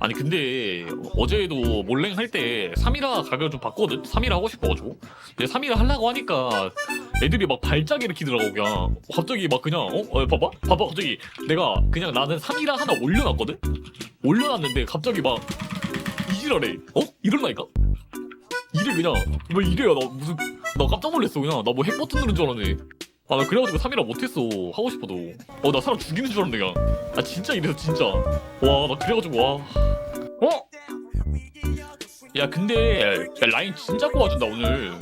아니 근데 어제도 몰랭 할 때 3이라 가격을 좀 봤거든? 3이라 하고 싶어가지고 근데 3이라 하려고 하니까 애들이 막 발작이를 키더라고 그냥 갑자기 막 그냥 어? 어 봐봐? 봐봐 갑자기 내가 그냥 나는 3이라 하나 올려놨거든? 올려놨는데 갑자기 막 이지랄해 어? 이럴라니까? 이래 그냥 왜 이래야 나 무슨 나 깜짝 놀랐어 그냥 나 뭐 핵버튼 누른 줄 알았네 아 나 그래가지고 3이라 못했어. 하고 싶어도. 어 나 사람 죽이는 줄 알았는데 그냥. 아 진짜 이래서 진짜. 와 나 그래가지고 와. 어? 야 근데 야, 라인 진짜 꼬아준다 오늘.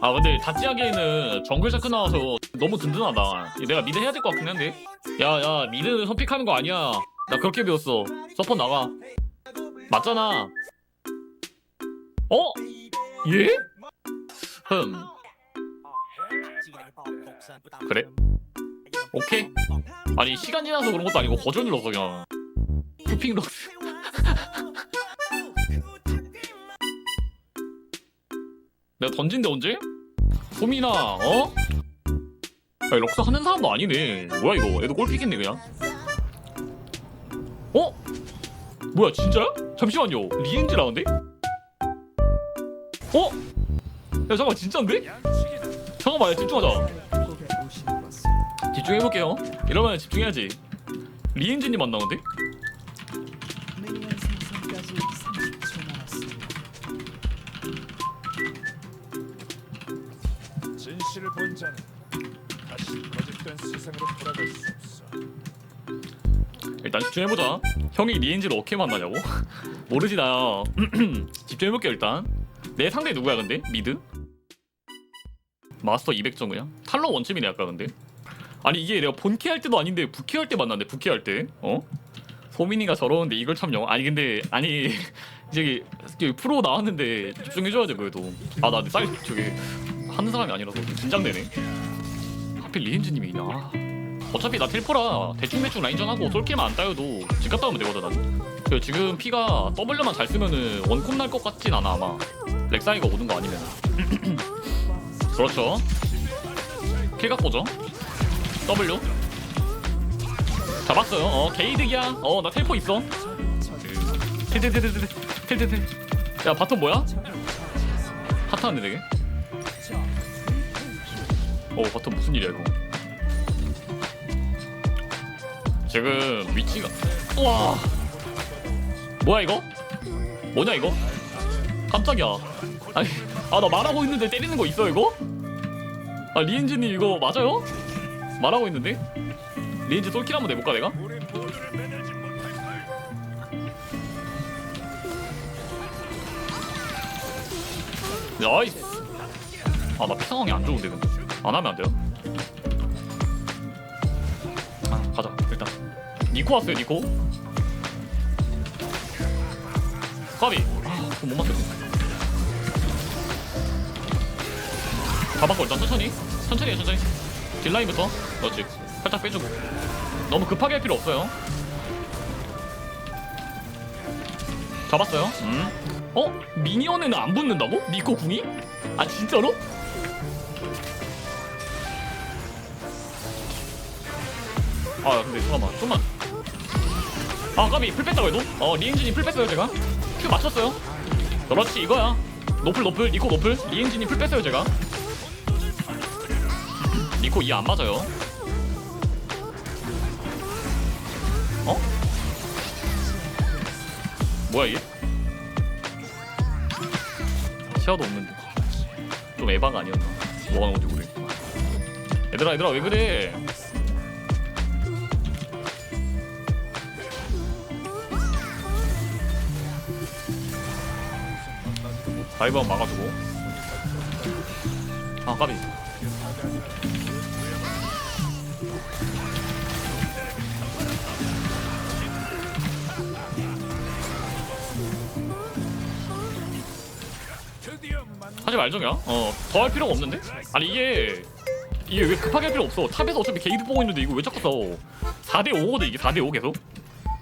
아 근데 다찌하기에는 정글 샤크 나와서 너무 든든하다. 내가 미드 해야 될 것 같긴 한데. 야야 미드 선픽하는 거 아니야. 나 그렇게 배웠어. 서포 나가. 맞잖아. 어? 예? 흠 그래? 오케이 아니 시간 지나서 그런 것도 아니고 거절 눌러서 그냥 쿠핑 럭스 내가 던진데 언제? 소민아 어? 야 럭스 하는 사람도 아니네 뭐야 이거 애도 골픽했네 그냥 어? 뭐야 진짜야? 잠시만요 리엔지라는데? 어? 야 잠깐 진짠데? 잠깐만 야, 집중하자 집중해볼게요 이러면 집중해야지 리엔지님 만나는데? 미니언 생성까지 30초 남았습니다. 진실을 본 자는 다시 거짓된 세상으로 돌아갈 수 없어. 일단 집중해보자 형이 리엔지를 어떻게 만나냐고? 모르지 나 집중해볼게 일단 내 상대 누구야 근데? 미드? 마스터 200점 그냥? 탈러 원쯤이네 아까 근데 아니 이게 내가 본캐 할 때도 아닌데 부캐 할 때 만났네 부캐 할 때. 어? 소민이가 저러는데 이걸 참 영... 아니 근데 아니 이제 프로 나왔는데 집중해줘야지 그래도. 아나 쌀 저기 하는 사람이 아니라서 좀 긴장되네. 하필 리엔지님이냐 아. 어차피 나 텔포라 대충대충 라인전하고 솔킬만 안 따여도 집 갔다 오면 되거든 난. 그리고 지금 피가 W만 잘 쓰면은 원콤 날 것 같진 않아 아마. 렉사이가 오는 거 아니면. 그렇죠. 킬각 보죠 W. 잡았어요. 어 게이득이야. 어나 텔포 있어. 텔텔텔텔텔 텔텔텔 야 바텀 뭐야? 핫하는데 되게? 어 바텀 무슨 일이야 이거? 지금 위치가 와! 뭐야 이거? 뭐냐 이거? 깜짝이야. 아니 아나 말하고 있는데 때리는 거 있어 이거? 아 리엔지님 이거 맞아요 말하고 있는데? 리엔지 솔킬 한번 내볼까 내가? 나이스. 아나 피 상황이 안 좋은데 근데. 안 하면 안 돼요? 아 가자 일단. 니코 왔어요 니코? 까비. 아못 맞췄어 가방거 일단 천천히. 천천히 해 천천히 딜라인부터? 그렇지. 살짝 빼주고. 너무 급하게 할 필요 없어요. 잡았어요. 음. 어? 미니언에는 안 붙는다고? 니코 궁이? 아 진짜로? 아 근데 잠깐만 좀만. 아 까비. 풀 뺐다고 해도? 어 리엔진이 풀 뺐어요 제가. 큐 맞췄어요. 그렇지 이거야. 노플 노플. 니코 노플. 리엔진이 풀 뺐어요 제가 니코 이안 맞아요. 어? 뭐야 이게? 시야도 없는데. 좀 에바가 아니었나? 뭐가 나온지 모르겠구만 얘들아 얘들아 왜 그래? 한번 막아주고. 아 까비 하지 말정이야 어 더 할 필요가 없는데? 아니 이게 이게 왜 급하게 할 필요 없어. 탑에서 어차피 게이드 보고 있는데 이거 왜 자꾸 써 4대 5거든 이게 4대 5 계속.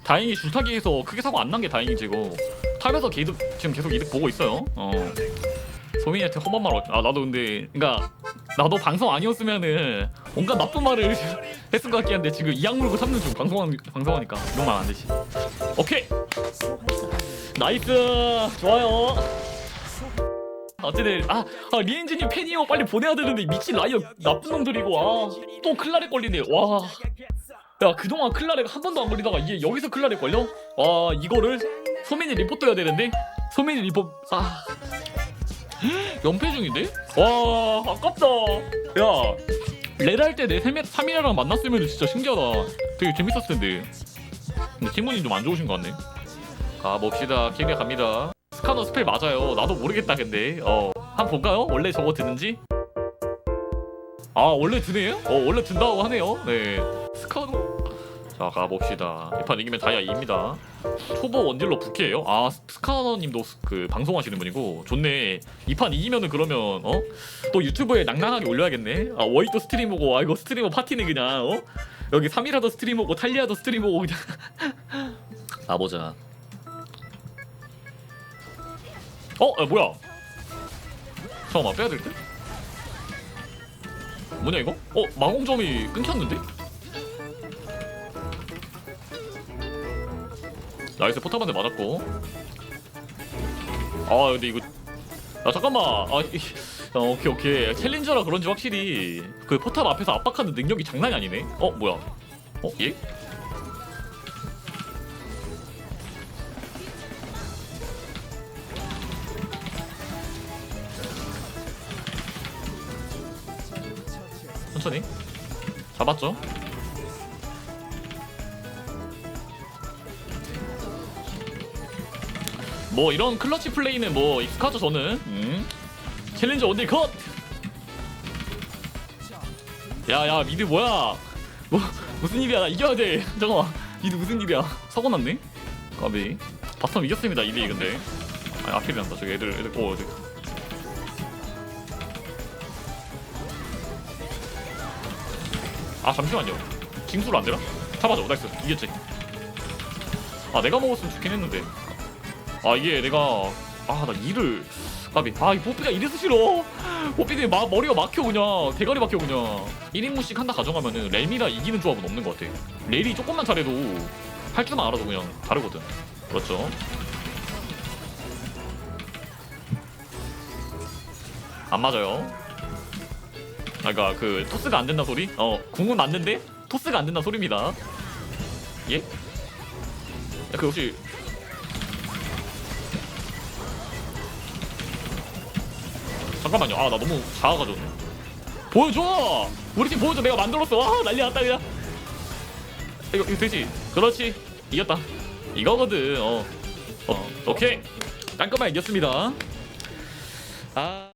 다행히 줄타기에서 크게 사고 안 난 게 다행이지 이거. 탑에서 게이드 지금 계속 이득 보고 있어요. 어. 소민이한테 험한 말 없- 아 나도 근데 그니까 나도 방송 아니었으면은 온갖 나쁜 말을 했은 것 같긴 한데 지금 이악 물고 참는 중 방송하, 방송하니까. 이런 말 안 되지. 오케이! 나이스! 좋아요 어쨌든 아, 아 리엔진님 팬이요. 빨리 보내야 되는데 미친 라이어 나쁜 놈들이고. 아또 클라레 걸리네. 와. 야 그동안 클라레가 한 번도 안 걸리다가 이게 여기서 클라레 걸려? 와 이거를 소민이 리포트 해야 되는데? 소민이 리포 아. 연패 중인데? 와 아깝다. 야 레드 할때 내 3이라랑 만났으면 진짜 신기하다. 되게 재밌었을 텐데. 근데 팀원이 좀 안 좋으신 것 같네. 가봅시다. 킹에 갑니다 스카너 스펠 맞아요. 나도 모르겠다 근데. 어. 한 번 볼까요? 원래 저거 드는지? 아 원래 드네요? 어 원래 든다고 하네요. 네. 스카노. 자 가봅시다. 이판 이기면 다이아 2입니다. 초보 원딜로 부캐예요? 아 스카너님도 그 방송하시는 분이고. 좋네. 이판 이기면은 그러면 어? 또 유튜브에 낭낭하게 올려야겠네. 아 워이도 스트리머고 아 이거 스트리머 파티네 그냥 어? 여기 3이라도 스트리머고 탈리아도 스트리머고 그냥. 가보자 어? 야, 뭐야 잠깐만 빼야 될 듯? 뭐냐 이거? 어? 마공점이 끊겼는데? 나이스 포탑한테 맞았고 아 근데 이거 아 잠깐만 아 이- 어, 오케이 오케이 챌린저라 그런지 확실히 그 포탑 앞에서 압박하는 능력이 장난이 아니네 어 뭐야 어 얘? 천천히. 잡았죠? 뭐 이런 클러치 플레이는 뭐 익숙하죠 저는. 음. 챌린저 원딜 컷! 야야 미드 뭐야? 뭐 무슨 일이야? 나 이겨야 돼. 잠깐만. 미드 무슨 일이야? 사고 났네? 까비. 바텀 이겼습니다 2대2 근데. 아니 앞이 난다. 저기 애들 애들 오 저기 아 잠시만요. 징수로 안 되나? 잡아줘. 나이스. 이겼지 아 내가 먹었으면 좋긴 했는데. 아 이게 내가 아 나 이를 까비 아이 뽀삐가 이래서 싫어. 뽀삐들 마, 머리가 막혀 그냥. 대가리 막혀 그냥. 1인분씩 한다 가정하면은 렐미라 이기는 조합은 없는 것 같아. 렐이 조금만 잘해도 할 줄만 알아도 그냥 다르거든. 그렇죠? 안 맞아요 아 그니까 그 토스가 안 된다 소리? 어 궁은 맞는데 토스가 안 된다 소리입니다 예? 야, 그 혹시 잠깐만요. 아, 나 너무 작아가지고. 보여줘! 우리 팀 보여줘. 내가 만들었어. 와, 난리 났다, 그냥. 이거, 이거 되지? 그렇지. 이겼다. 이거거든. 어. 어, 오케이. 깔끔하게 이겼습니다. 아.